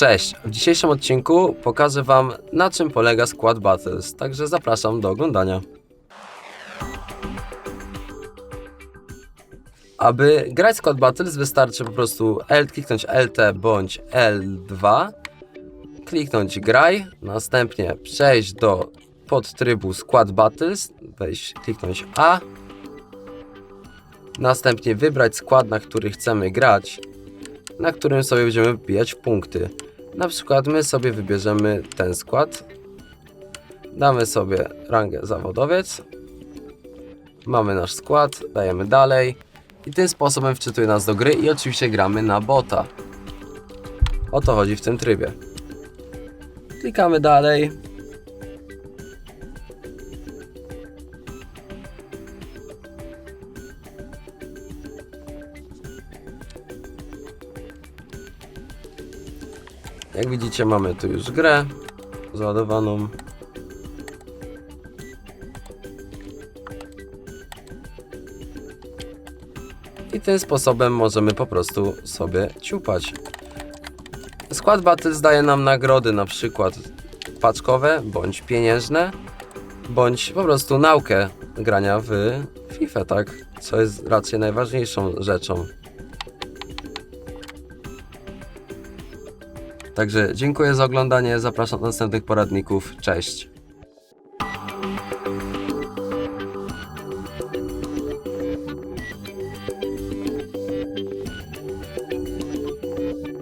Cześć! W dzisiejszym odcinku pokażę Wam na czym polega Squad Battles, także zapraszam do oglądania. Aby grać Squad Battles wystarczy po prostu L, kliknąć LT bądź L2, kliknąć graj, następnie przejść do podtrybu Squad Battles, wejść, kliknąć A, następnie wybrać skład, na który chcemy grać, na którym sobie będziemy wbijać punkty. Na przykład my sobie wybierzemy ten skład, damy sobie rangę zawodowiec, mamy nasz skład, dajemy dalej i tym sposobem wczytuje nas do gry i oczywiście gramy na bota. O to chodzi w tym trybie. Klikamy dalej. Jak widzicie mamy tu już grę załadowaną. I tym sposobem możemy po prostu sobie ciupać. Skład Battles daje nam nagrody na przykład paczkowe, bądź pieniężne, bądź po prostu naukę grania w FIFA, tak? Co jest raczej najważniejszą rzeczą. Także dziękuję za oglądanie, zapraszam do następnych poradników, cześć!